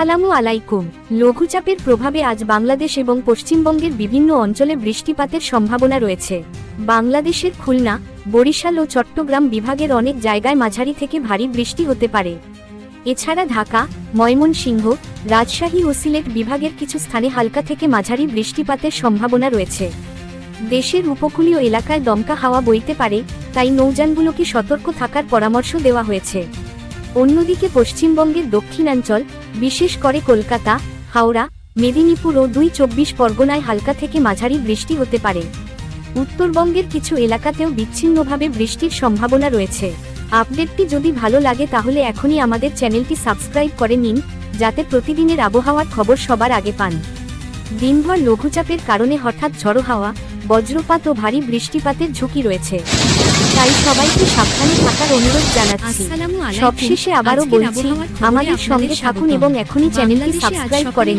আসসালামু আলাইকুম। লঘুচাপের প্রভাবে আজ বাংলাদেশ এবং পশ্চিমবঙ্গের বিভিন্ন অঞ্চলে বৃষ্টিপাতের সম্ভাবনা রয়েছে। বাংলাদেশের খুলনা, বরিশাল ও চট্টগ্রাম বিভাগের অনেক জায়গায় মাঝারি থেকে ভারী বৃষ্টি হতে পারে। এছাড়া ঢাকা, ময়মনসিংহ, রাজশাহী ও সিলেট বিভাগের কিছু স্থানে হালকা থেকে মাঝারি বৃষ্টিপাতের সম্ভাবনা রয়েছে। দেশের উপকূলীয় এলাকায় দমকা হাওয়া বইতে পারে, তাই নৌযানগুলোকে সতর্ক থাকার পরামর্শ দেওয়া হয়েছে। অন্যদিকে পশ্চিমবঙ্গের দক্ষিণাঞ্চল, বিশেষ করে কলকাতা, হাওড়া, মেদিনীপুর ও দুই চব্বিশ পরগনায় হালকা থেকে মাঝারি বৃষ্টি হতে পারে। উত্তরবঙ্গের কিছু এলাকাতেও বিচ্ছিন্নভাবে বৃষ্টির সম্ভাবনা রয়েছে। আপডেটটি যদি ভালো লাগে তাহলে এখনই আমাদের চ্যানেলটি সাবস্ক্রাইব করে নিন, যাতে প্রতিদিনের আবহাওয়ার খবর সবার আগে পান। দিনভর লঘুচাপের কারণে হঠাৎ ঝড়ো হাওয়া বজ্রপাত ও ভারী বৃষ্টিপাতের ঝুঁকি রয়েছে। তাই সবাইকে সাবধানে থাকার অনুরোধ জানাচ্ছি। সবশেষে আবারও বলছি আমাদের সঙ্গে থাকুন এবং এখনই চ্যানেলটি সাবস্ক্রাইব সকালে